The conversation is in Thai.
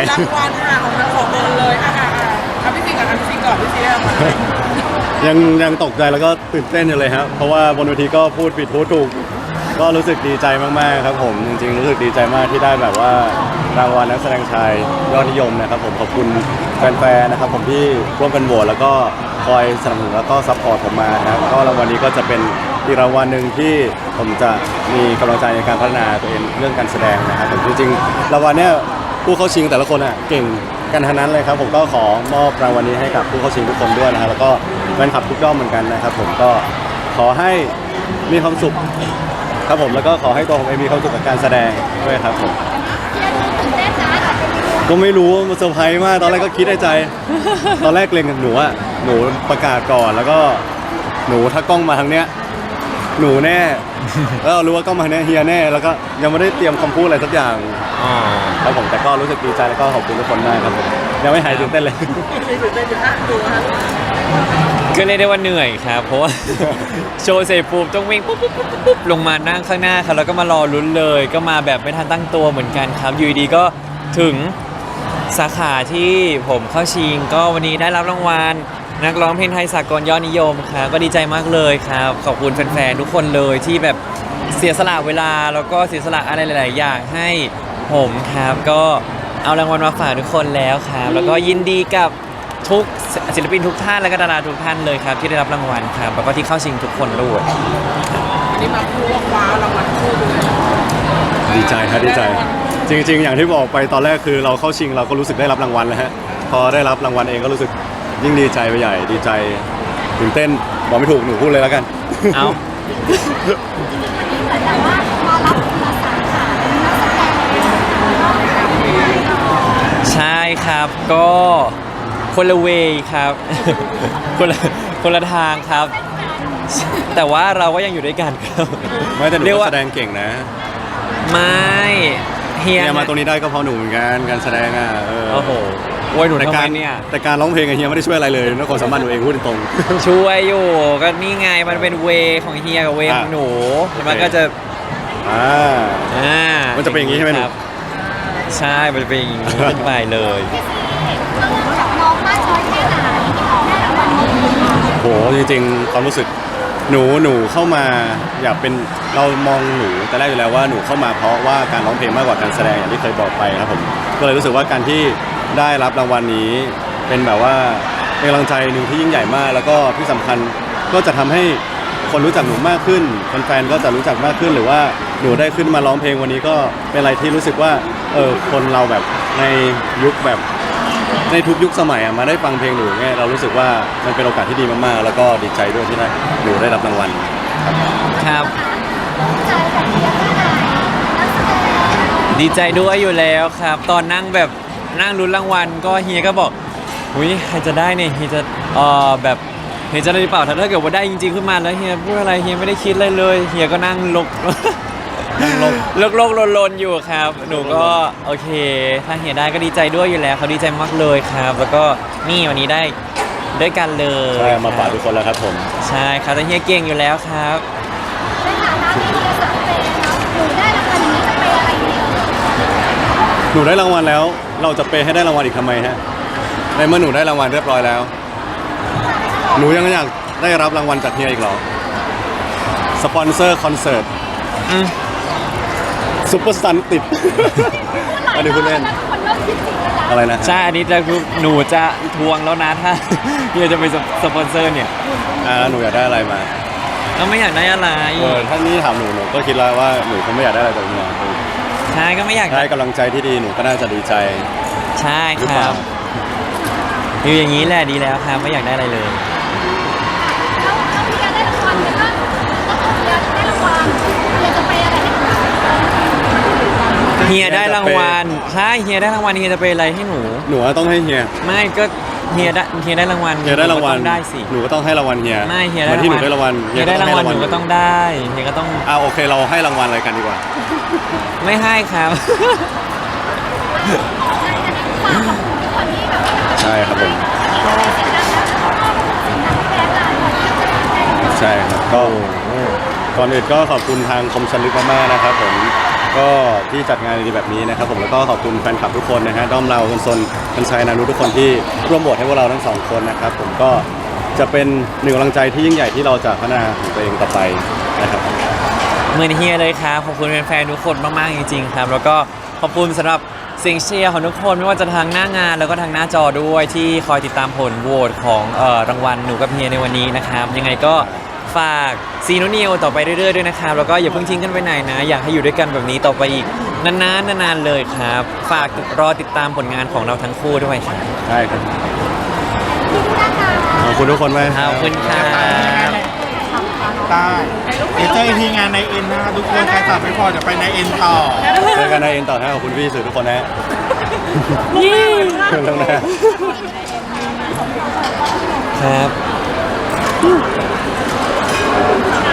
ไปไหนรางวัลค่ะของทั้งสองคนเลยอะอะอะอะพี่ซีก่อนอะพี่ซีก่อนพี่ซีได้รางวัลอะไรยังยังตกใจแล้วก็ตื่นเต้นอยู่เลยครับเพราะว่าบนเวทีก็พูดผิดพูดถูก ก็รู้สึกดีใจมากๆครับผมจริงๆรู้สึกดีใจมากที่ได้แบบว่ารางวัลนักแสดงชายยอดนิยมนะครับผมขอบคุณแฟนๆนะครับผมที่ร่วมกันโหวตแล้วก็คอยสนับสนุนแล้วก็ซัพพอร์ตผมมานะครับก็รางวัลนี้ก็จะเป็นอีกรางวัลหนึ่งที่ผมจะมีกำลังใจในการพัฒนาตัวเองเรื่องการแสดงนะครับผมจริงๆรางวัลเนี้ย ผู้เข้าชิงแต่ละคนอะเก่งกันทั้งนั้นเลยครับ ผมก็ขอมอบรางวัลนี้ให้กับผู้เข้าชิงทุกคนด้วยนะครับแล้วก็แฟนคลับทุกด้อมเหมือนกันนะครับ ผมก็ขอให้มีความสุขครับผมแล้วก็ขอให้ตัวผมเองมีความสุขกับการแสดงด้วยครับผมก็ไม่รู้มันเซอร์ไพรส์มากตอนแรกก็คิดในใจ ตอนแรกเกรงกับหนูอะหนูประกาศก่อนแล้วก็หนูถ้ากล้องมาทางเนี้ย หนูแน่ แล้วเรารู้ว่ากล้องมาทางเนี้ยเฮียแน่ แล้วก็ยังไม่ได้เตรียมคำพูดอะไรสักอย่างอ๋อครับผมแต่ก็รู้สึกดีใจแล้วก็ขอบคุณทุกคนมากครับผมยังไม่หายตื่นเต้นเลยพี่ซีตื่นเต้นอยู่อะดูนะคะก็เรียกได้ว่าเหนื่อยครับเพราะว่า โชว์เสร็จปุ๊บต้องวิ่งปุ๊บปุ๊บปุ๊บปุ๊บลงมานั่งข้างหน้าครับแล้วก็มารอลุ้นเลย ก็มาแบบไม่ทันตั้งตัวเหมือนกันครับอยู่ดีๆก็ถึงสาขาที่ผมเข้าชิง ก็วันนี้ได้รับรางวัล นักร้องเพลงไทยสากลยอดนิยมครับก็ดีใจมากเลยครับ ขอบคุณแฟนๆทุกคนเลยที่แบบเสียสละเวลาแล้วก็เสียสละอะไรหลาย ๆ อย่างให้ผมครับ ก็เอารางวัลมาฝากทุกคนแล้วครับ แล้วก็ยินดีกับทุกศิลปินทุกท่านและก็ดาราทุกท่านเลยครับ ที่ได้รับรางวัลครับแล้วก็ที่เข้าชิงทุกคนด้วยอันนี้มาคู่ว่าคว้ารางวัลคู่ไปเลยดีใจครับดีใจ จริง ๆ อย่างที่บอกไปตอนแรกคือเราเข้าชิงเราก็รู้สึกได้รับรางวัลแล้วฮะพอได้รับรางวัลเองก็รู้สึก ยิ่งดีใจไปใหญ่ดีใจตื่นเต้นบอกไม่ถูกหนูพูดเลยแล้วกันเอาแต่ว่าพอรับคนละสาขาเป็นนักแสดงก็ใช่ครับก็คนละเวย์ครับคนละคนละทางครับ แต่ว่าเราก็ยังอยู่ด้วยกันครับ ไม่แต่หนูเรียกก็ว่า แสดงเก่งนะไม่เฮียเนี่ยมาตรงนี้ได้ก็เพราะหนูเหมือนกันการแสดงอะเออโอ้โห โอ้ยหนูแต่ทำไมการเนี่ย แต่การร้องเพลงอะเฮียไม่ได้ช่วยอะไรเลยนอกจากสามารถหนูเองพูดตรง ช่วยอยู่ก็นี่ไงมันเป็นเวย์ของเฮียกับเวย์ของหนูโอเคแล้วมันก็จะๆอ่า อ่ามัมันจะเป็นอย่างนี้ใช่ไหมหนูใช่มันจะเป็นอย่างนี้ขึ้นไปเลยพี่ซีเราจับน้องมากน้อยแค่ไหนที่เขาได้รางวัลนี้โหจริงๆความรู้สึกหนูหนูเข้ามาอยากเป็นเรามองหนูแต่แรกอยู่แล้วว่าหนูเข้ามาเพราะว่าการร้องเพลงมากกว่าการแสดงอย่างที่เคยบอกไปครับผมก็เลยรู้สึกว่าการที่ ได้รับรางวัลนี้ เป็นแบบว่าเป็นกำลังใจหนึ่งที่ยิ่งใหญ่มาก แล้วก็ที่สำคัญก็จะทำให้คนรู้จักหนูมากขึ้นแฟนๆก็จะรู้จักมากขึ้นหรือว่าหนูได้ขึ้นมาร้องเพลงวันนี้ก็เป็นอะไรที่รู้สึกว่าเออคนเราแบบในยุคแบบในทุกยุคสมัยอะมาได้ฟังเพลงหนูเนี่ยเรารู้สึกว่ามันเป็นโอกาสที่ดีมากๆ แล้วก็ดีใจด้วยที่ได้หนูได้รับรางวัล ครับใจแบบเดียวแค่ไหนนักแสดงดีใจด้วยอยู่แล้วครับ ตอนนั่งแบบ นั่งลุ้นรางวัลก็เฮียก็บอกหุยใครจะได้เนี่ยเฮียจะเออแบบเฮียจะได้หรือเปล่าถ้าเกิดว่าได้จริงๆขึ้นมาแล้วเฮียพูดอะไรเฮียไม่ได้คิดอะไรเลยเฮียก็นั่งลกนั่งลงลกลกลนๆอยู่ครับ หนูก็โอเค ถ้าเฮียได้ก็ดีใจด้วยอยู่แล้วเขาดีใจมากเลยครับ แล้วก็นี่วันนี้ได้ด้วยกันเลยใช่มาฝากคทุรับกคนแล้วครับผม ใช่ครับแต่เฮียเก่งอยู่แล้วครับ ในฐานะที่เรียนสายเปย์เนาะหนูได้รางวัลอย่างนี้จะเปย์อะไรดีหนูได้รางวัลแล้ว เราจะเปย์ให้ได้รางวัลอีกทำไมฮะในเมื่อหนูได้รางวัลเรียบร้อยแล้ว หนูยังอยากได้รับรางวัลจากเฮียอีกเหรอสปอนเซอร์คอนเสิร์ตอืมซุปเปอร์สตันติด อันนี้พูดเล่น คนเริ่มคิดจริงแล้วนะอะไรนะฮะใช่อันนี้จะคือหนูจะทวงแล้วนะถ้าเฮียจะเป็นสปอนเซอร์เนี่ยอ่าแล้วหนูอยากได้อะไรมา ก็ไม่อยากได้อะไร เออถ้านี่ถามหนูหนูก็คิดแล้วว่าหนูคงไม่อยากได้อะไรจากเฮีย ใช่ก็ไม่อยากได้กำลังใจที่ดีหนูก็น่าจะดีใจ ใช่หรือคเปรัล่าบอยู่อย่างนี้แหละดีแล้วครับไม่อยากได้อะไรเลยแล้วแล้วเรียนได้รางวัลเนี่ยก็ก็ต้องเรียนได้รางวัลเรียนจะเปย์อะไรให้หนูเฮียได้รางวัลใช่เฮียได้รางวัลเฮียจะไปอะไรให้หนู หนูว่าต้องให้เฮียไม่ก็ เฮียได้เฮียได้รางวัลเฮียได้รางวัลหนูก็ต้องได้สิหนูก็ต้องให้รางวัลเฮียไม่เฮียเหได้มือนที่หนูได้รางวัลเฮียได้รางวัลหให้นูก็ต้องได้เฮียก็ต้องอ่าโอเคเราให้รางวัลอะไรกันดีกว่า ไม่ให้ครับฝากขอบคุณทุกคนที่แบบว่าใช่ครับผมเสียงดังแล้วก็ขอบคุณสิ่งนั้นที่แพ้การหมดที่จะแพ้ใช่ครับก็ก่อนอื่นก็ขอบคุณทางคมชันลึกมากๆนะครับผม ก็ที่จัดงานดีๆแบบนี้นะครับผมแล้วก็ขอบคุณแฟนคลับทุกคนนะฮะด้อมเราคนซนคนชัยนานุทุกคนที่ร่วมโหวตให้พวกเราทั้งสองคนนะครับผมก็จะเป็นหนึ่งกำลังใจที่ยิ่งใหญ่ที่เราจะพัฒนาของตัวเองต่อไปนะครับเหมือนเฮียเลยครับขอบคุณแฟนๆทุกคนมากๆจริงๆครับ แล้วก็ขอบคุณสำหรับเสียงเชียร์ของทุกคนไม่ว่าจะทางหน้างานแล้วก็ทางหน้าจอด้วยที่คอยติดตามผลโหวตของเอ่อรางวัลหนูกับเฮียในวันนี้นะครับ ยังไงก็ ฝากซีโนนิวต่อไปเรื่อยๆด้วยนะครับแล้วก็อย่าเพิ่งทิ้งกันไปไหนนะ อยากให้อยู่ด้วยกันแบบนี้ต่อไปอีกนานๆนานๆเลยครับ ฝากรอติดตามผลงานของเราทั้งคู่ด้วยครับใช่ครับที่นะคะขอบคุณทุกคนมากขอบคุณครับได้เดี๋ยวเจออีกทีงานในเอ็นนะครับทุกคนใครตัดไม่พอเดี๋ยวไปในเอ็นต่อ เจอกันในเอ็นต่อนะขอบคุณพี่สื่อทุกคนนะฮะเรื่องหน้า ครับ Thank you.